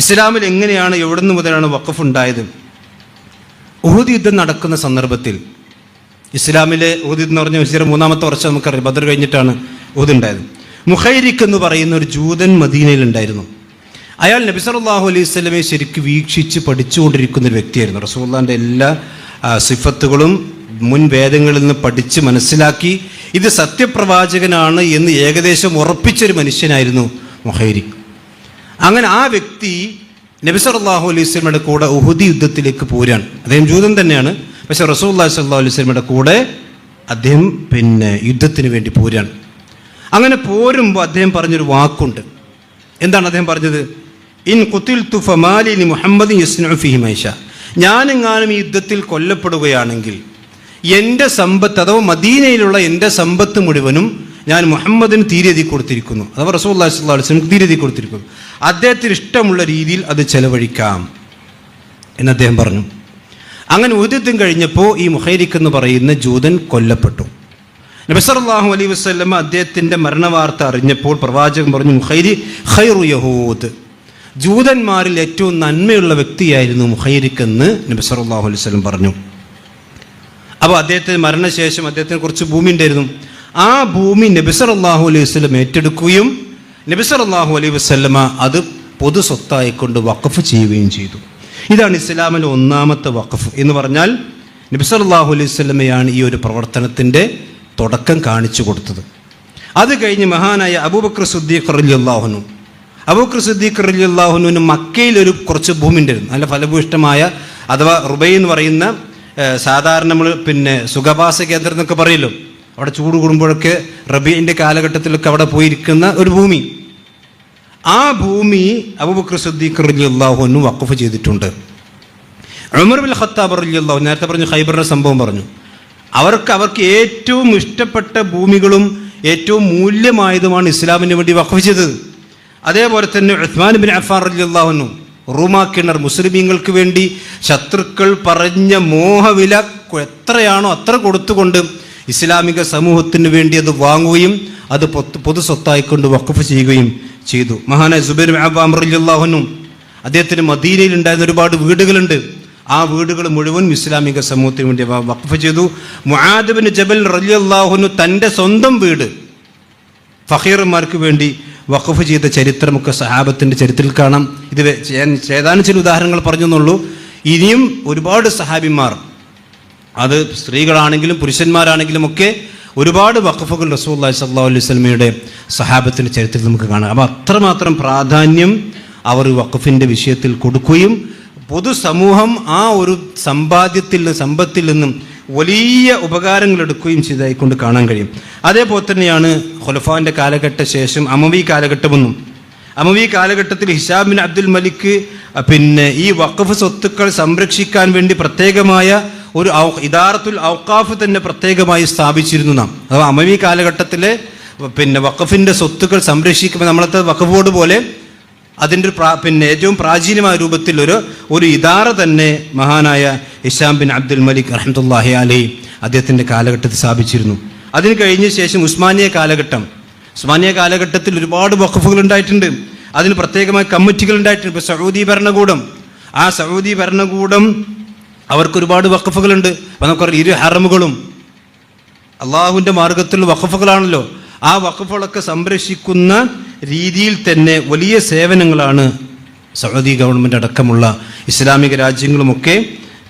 ഇസ്ലാമിൽ എങ്ങനെയാണ് എവിടെ നിന്ന് മുതലാണ് വഖഫ് ഉണ്ടായത് ഉഹുദ് യുദ്ധം നടക്കുന്ന സന്ദർഭത്തിൽ ഇസ്ലാമിലെ ഉഹുദ് എന്ന് പറഞ്ഞ വിശേഷ മൂന്നാമത്തെ വർഷം നമുക്കറിയാം. ബദർ കഴിഞ്ഞിട്ടാണ് ഉഹുദ് ഉണ്ടായത്. മുഹൈരിഖ് എന്ന് പറയുന്ന ഒരു ജൂതൻ മദീനയിൽ ഉണ്ടായിരുന്നു. അയാൾ നബി സല്ലല്ലാഹു അലൈഹി സ്വലമെ ശരിക്കും വീക്ഷിച്ച് പഠിച്ചുകൊണ്ടിരിക്കുന്ന ഒരു വ്യക്തിയായിരുന്നു. റസൂള്ളാന്റെ എല്ലാ സിഫത്തുകളും മുൻ വേദങ്ങളിൽ നിന്ന് പഠിച്ച് മനസ്സിലാക്കി ഇത് സത്യപ്രവാചകനാണ് എന്ന് ഏകദേശം ഉറപ്പിച്ചൊരു മനുഷ്യനായിരുന്നു മുഹൈരിഖ് അങ്ങനെ ആ വ്യക്തി നബി സല്ലല്ലാഹു അലൈഹി സ്വലമയുടെ കൂടെ ഉഹുദി യുദ്ധത്തിലേക്ക് പോരാണ് അദ്ദേഹം ജൂതൻ തന്നെയാണ്. പക്ഷെ റസൂല്ലാ സല്ലല്ലാഹു അലൈഹി സ്വലമയുടെ കൂടെ അദ്ദേഹം പിന്നെ യുദ്ധത്തിന് വേണ്ടി പോരാണ് അങ്ങനെ പോരുമ്പോൾ അദ്ദേഹം പറഞ്ഞൊരു വാക്കുണ്ട്. എന്താണ് അദ്ദേഹം പറഞ്ഞത്? ഇൻ കുത്തിൽ തുഫമാലി മുഹമ്മദ് യസ്നു ഫിഹി മൈഷ ഞാനെങ്ങാനും ഈ യുദ്ധത്തിൽ കൊല്ലപ്പെടുകയാണെങ്കിൽ എന്റെ സമ്പത്ത് അഥവാ മദീനയിലുള്ള എന്റെ സമ്പത്ത് മുഴുവനും ഞാൻ മുഹമ്മദിന് തീരതി കൊടുത്തിരിക്കുന്നു. അഥവാ റസൂല്ലാ സ്വല്ലാ വസ്ലം തീരെതി കൊടുത്തിരിക്കുന്നു. അദ്ദേഹത്തിന് ഇഷ്ടമുള്ള രീതിയിൽ അത് ചെലവഴിക്കാം. എന്ന് അദ്ദേഹം പറഞ്ഞു. അങ്ങനെ ഉദിത്യം കഴിഞ്ഞപ്പോൾ ഈ മുഹൈരിഖ് എന്ന് പറയുന്ന ജൂതൻ കൊല്ലപ്പെട്ടു. നബിസല്ലാഹു അലൈ വസ്ലമ അദ്ദേഹത്തിന്റെ മരണവാർത്ത അറിഞ്ഞപ്പോൾ പ്രവാചകൻ പറഞ്ഞു മുഹൈരി ഖൈറു യഹൂദ്. ജൂതന്മാരിൽ ഏറ്റവും നന്മയുള്ള വ്യക്തിയായിരുന്നു മുഹൈരിഖ് എന്ന് നബി അലൈവല്ലം അലൈഹി പറഞ്ഞു. അപ്പോൾ അദ്ദേഹത്തിന് മരണശേഷം അദ്ദേഹത്തിന് കുറച്ച് ഭൂമി ഉണ്ടായിരുന്നു. ആ ഭൂമി നബിസർ അള്ളാഹു അലൈഹി വസ്ലം ഏറ്റെടുക്കുകയും നബിസർ അള്ളാഹു അലൈഹി വസ്ലമ അത് പൊതു സ്വത്തായിക്കൊണ്ട് വഖഫ് ചെയ്യുകയും ചെയ്തു. ഇതാണ് ഇസ്ലാമിലെ ഒന്നാമത്തെ വഖഫ് എന്ന് പറഞ്ഞാൽ നബിസർ അള്ളാഹു അലൈഹി വസ്ലമയാണ് ഈ ഒരു പ്രവർത്തനത്തിന്റെ തുടക്കം കാണിച്ചു കൊടുത്തത്. അത് കഴിഞ്ഞ് മഹാനായ അബൂബക്കർ സുദ്ദീഖ് റളിയല്ലാഹുനു അബൂബക്കർ സുദ്ദീഖ് റളിയല്ലാഹുനുവിന് മക്കയിൽ ഒരു കുറച്ച് ഭൂമി ഉണ്ടായിരുന്നു. നല്ല ഫലഭൂഷ്ടമായ അഥവാ റുബൈ എന്ന് പറയുന്ന സാധാരണ നമ്മൾ പിന്നെ സുഖവാസ കേന്ദ്രം എന്നൊക്കെ പറയല്ലോ. അവിടെ ചൂട് കൂടുമ്പോഴൊക്കെ റബീന്റെ കാലഘട്ടത്തിലൊക്കെ അവിടെ പോയിരിക്കുന്ന ഒരു ഭൂമി. ആ ഭൂമി അബൂബക്കർ സുദ്ദീഖ് റളിയല്ലാഹുനു വഖഫ് ചെയ്തിട്ടുണ്ട്. ഉമർ ബിൻ ഖത്താബ് റളിയല്ലാഹു നേരത്തെ പറഞ്ഞു ഖൈബറിന്റെ സംഭവം പറഞ്ഞു. അവർക്ക് അവർക്ക് ഏറ്റവും ഇഷ്ടപ്പെട്ട ഭൂമികളും ഏറ്റവും മൂല്യമായതുമാണ് ഇസ്ലാമിന് വേണ്ടി വഖഫ് ചെയ്തത്. അതേപോലെ തന്നെ ഉസ്മാൻ ബിൻ അഫാൻ റളിയല്ലാഹുനു റൂമാ കിണർ മുസ്ലിമീങ്ങൾക്ക് വേണ്ടി ശത്രുക്കൾ പറഞ്ഞ മോഹവില എത്രയാണോ അത്ര കൊടുത്തുകൊണ്ട് ഇസ്ലാമിക സമൂഹത്തിന് വേണ്ടി അത് വാങ്ങുകയും അത് പൊതു സ്വത്തായി സ്വത്തായിക്കൊണ്ട് വഖഫ് ചെയ്യുകയും ചെയ്തു. മഹാനായ സുബൈർ അബ്ബാമറിയാഹുനും അദ്ദേഹത്തിന് മദീനയിൽ ഉണ്ടായിരുന്ന ഒരുപാട് വീടുകളുണ്ട്. ആ വീടുകൾ മുഴുവൻ ഇസ്ലാമിക സമൂഹത്തിന് വേണ്ടി വഖഫ് ചെയ്തു. മുആദബിന് ജബൽ റലിയല്ലാഹുനു തന്റെ സ്വന്തം വീട് ഫഹീർമാർക്ക് വേണ്ടി വഖഫ് ചെയ്ത ചരിത്രമൊക്കെ സഹാബത്തിന്റെ ചരിത്രത്തിൽ കാണാം. ഇത് ഏതാനും ചില ഉദാഹരണങ്ങൾ പറഞ്ഞെന്നുള്ളൂ. ഇനിയും ഒരുപാട് സഹാബിമാർ അത് സ്ത്രീകളാണെങ്കിലും പുരുഷന്മാരാണെങ്കിലും ഒക്കെ ഒരുപാട് വഖഫുകൾ റസൂല്ലാ സല്ലാ അലൈഹി സ്വലമയുടെ സഹാബത്തിന്റെ ചരിത്രത്തിൽ നമുക്ക് കാണാം. അപ്പോൾ അത്രമാത്രം പ്രാധാന്യം അവർ വഖഫിന്റെ വിഷയത്തിൽ കൊടുക്കുകയും പൊതുസമൂഹം ആ ഒരു സമ്പാദ്യത്തിൽ നിന്ന് സമ്പത്തിൽ നിന്നും വലിയ ഉപകാരങ്ങൾ എടുക്കുകയും ചെയ്തായിക്കൊണ്ട് കാണാൻ കഴിയും. അതേപോലെ തന്നെയാണ് ഖുലഫാന്റെ കാലഘട്ട ശേഷം അമവി കാലഘട്ടമെന്നും. അമവി കാലഘട്ടത്തിൽ ഹിഷാബിൻ അബ്ദുൽ മലിക്ക് പിന്നെ ഈ വഖഫ് സ്വത്തുക്കൾ സംരക്ഷിക്കാൻ വേണ്ടി പ്രത്യേകമായ ഒരു ഇദാറത്തുൽ ഔക്കാഫ് തന്നെ പ്രത്യേകമായി സ്ഥാപിച്ചിരുന്നു നാം. അഥവാ അമവി കാലഘട്ടത്തിലെ പിന്നെ വഖഫിന്റെ സ്വത്തുക്കൾ സംരക്ഷിക്കുമ്പോൾ നമ്മളത്തെ വഖഫ് ബോർഡ് പോലെ അതിന്റെ പിന്നെ ഏറ്റവും പ്രാചീനമായ രൂപത്തിൽ ഒരു ഒരു ഇദാറ തന്നെ മഹാനായ ഇഷാം ബിൻ അബ്ദുൽ മലിക് റഹ്മത്തുല്ലാഹി അലി അദ്ദേഹത്തിന്റെ കാലഘട്ടത്തിൽ സ്ഥാപിച്ചിരുന്നു. അതിന് കഴിഞ്ഞ ശേഷം ഉസ്മാനിയ കാലഘട്ടം. ഉസ്മാനിയ കാലഘട്ടത്തിൽ ഒരുപാട് വഖഫുകൾ ഉണ്ടായിട്ടുണ്ട്. അതിന് പ്രത്യേകമായ കമ്മിറ്റികൾ ഉണ്ടായിട്ടുണ്ട്. ഇപ്പോൾ സൗദി ഭരണകൂടം. ആ സൗദി ഭരണകൂടം അവർക്ക് ഒരുപാട് വഖഫുകളുണ്ട്. അപ്പം നമുക്കറിയാം ഇരു ഹറമുകളും. അള്ളാഹുവിന്റെ മാർഗത്തിൽ വഖഫുകളാണല്ലോ. ആ വഖഫുകളൊക്കെ സംരക്ഷിക്കുന്ന രീതിയിൽ തന്നെ വലിയ സേവനങ്ങളാണ് സൗദി ഗവൺമെന്റ് അടക്കമുള്ള ഇസ്ലാമിക രാജ്യങ്ങളുമൊക്കെ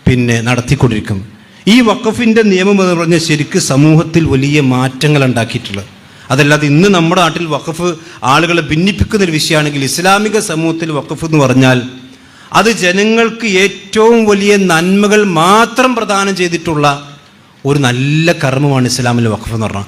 പിന്നെ നടത്തിക്കൊണ്ടിരിക്കുന്നത്. ഈ വഖഫിന്റെ നിയമം എന്ന് പറഞ്ഞാൽ ശരിക്ക് സമൂഹത്തിൽ വലിയ മാറ്റങ്ങൾ ഉണ്ടാക്കിയിട്ടുള്ളത്. അതല്ലാതെ ഇന്ന് നമ്മുടെ നാട്ടിൽ വഖഫ് ആളുകളെ ഭിന്നിപ്പിക്കുന്ന ഒരു വിഷയമാണെങ്കിൽ ഇസ്ലാമിക സമൂഹത്തിൽ വഖഫ് എന്ന് പറഞ്ഞാൽ അത് ജനങ്ങൾക്ക് ഏറ്റവും വലിയ നന്മകൾ മാത്രം പ്രദാനം ചെയ്തിട്ടുള്ള ഒരു നല്ല കർമ്മമാണ് ഇസ്ലാമിലെ വഖഫ് എന്ന് പറഞ്ഞാൽ.